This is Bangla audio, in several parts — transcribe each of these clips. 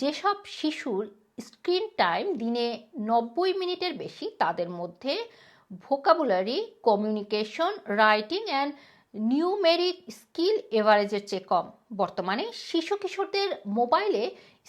যেসব শিশুর স্ক্রিন টাইম দিনে নব্বই মিনিটের বেশি, তাদের মধ্যে vocabulary, communication, writing and numeric skill এভারেজের চেয়ে কম। বর্তমানে শিশু কিশোরদের মোবাইলে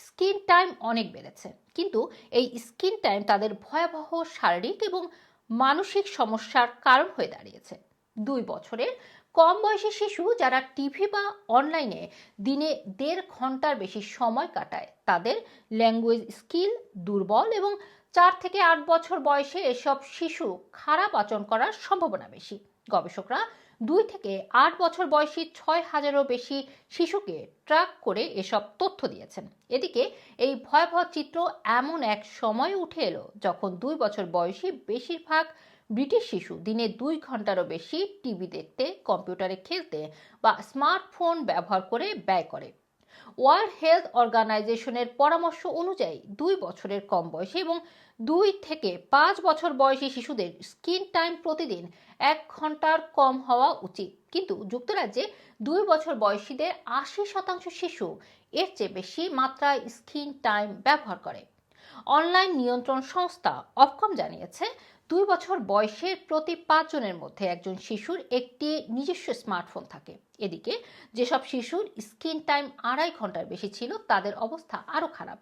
স্ক্রিন টাইম অনেক বেড়েছে। কিন্তু এই স্ক্রিন টাইম তাদের ভয়াবহ শারীরিক এবং মানসিক সমস্যার কারণ হয়ে দাঁড়িয়েছে। দুই বছরের কম বয়সী শিশু যারা টিভি বা অনলাইনে দিনে দেড় ঘণ্টার বেশি সময় কাটায়, তাদের ল্যাঙ্গুয়েজ স্কিল দুর্বল এবং চার থেকে আট বছর বয়সে এসব শিশু খারাপ আচরণ করার সম্ভাবনা বেশি। গবেষকরা দুই থেকে আট বছর বয়সী ছয় হাজারও বেশি শিশুকে ট্র্যাক করে এসব তথ্য দিয়েছেন। এদিকে এই ভয়াবহ চিত্র এমন এক সময় উঠে এলো যখন দুই বছর বয়সী বেশিরভাগ ব্রিটিশ শিশু দিনে দুই ঘন্টারও বেশি টিভি দেখতে, কম্পিউটারে খেলতে বা স্মার্টফোন ব্যবহার করে ব্যয় করে। ওয়ার্ল্ড হেলথ অর্গানাইজেশনের পরামর্শ অনুযায়ী দুই বছরের কম বয়সী এবং দুই থেকে পাঁচ বছর বয়সী শিশুদের স্ক্রিন টাইম প্রতিদিন এক ঘণ্টার কম হওয়া উচিত। কিন্তু যুক্তরাজ্যে দুই বছর বয়সীদের আশি শতাংশ শিশু এর চেয়ে বেশি মাত্রায় স্ক্রিন টাইম ব্যবহার করে। অনলাইন নিয়ন্ত্রণ সংস্থা অফকম জানিয়েছে, দুই বছর বয়সের প্রতি পাঁচজনের মধ্যে একজন শিশুর একটি নিজস্ব স্মার্টফোন থাকে। এদিকে, যেসব শিশুর স্ক্রিন টাইম আড়াই ঘণ্টার বেশি ছিল, তাদের অবস্থা আরও খারাপ।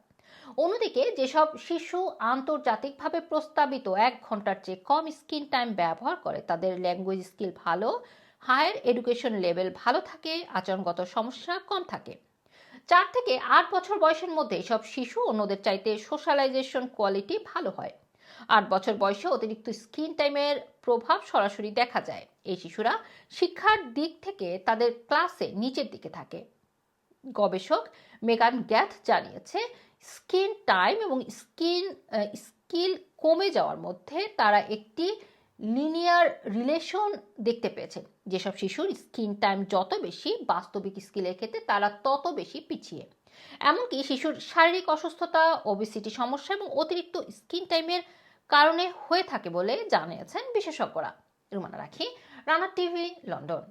অন্যদিকে, যেসব শিশু আন্তর্জাতিকভাবে প্রস্তাবিত এক ঘণ্টার চেয়ে কম স্ক্রিন টাইম ব্যবহার করে, তাদের ল্যাঙ্গুয়েজ স্কিল ভালো, হায়ার এডুকেশন লেভেল ভালো থাকে, আচরণগত সমস্যা কম থাকে। চার থেকে আট বছর বয়সের মধ্যে সব শিশু অন্যদের চাইতে সোশ্যালাইজেশন কোয়ালিটি ভালো হয়। আট বছর বয়সে অতিরিক্ত স্ক্রিন টাইমের প্রভাব সরাসরি দেখা যায়। এই শিশুরা শিক্ষার দিক থেকে তাদের ক্লাসে নিচের দিকে থাকে। গবেষক মেগান গ্যাথ জানিয়েছে স্ক্রিন টাইম এবং স্কিন স্কিল কমে যাওয়ার মধ্যে তারা একটি লিনিয়ার রিলেশন দেখতে পেয়েছেন যেসব শিশুর স্ক্রিন টাইম যত বেশি, বাস্তবিক স্কিলের ক্ষেত্রে তারা তত বেশি পিছিয়ে। এমনকি শিশুর শারীরিক অসুস্থতা ওবিসিটি সমস্যা এবং অতিরিক্ত স্ক্রিন টাইমের কারণে হয়ে থাকে বলে জানিয়েছেন বিশেষজ্ঞরা। রুমানা রাখি, রানা টিভি, লন্ডন।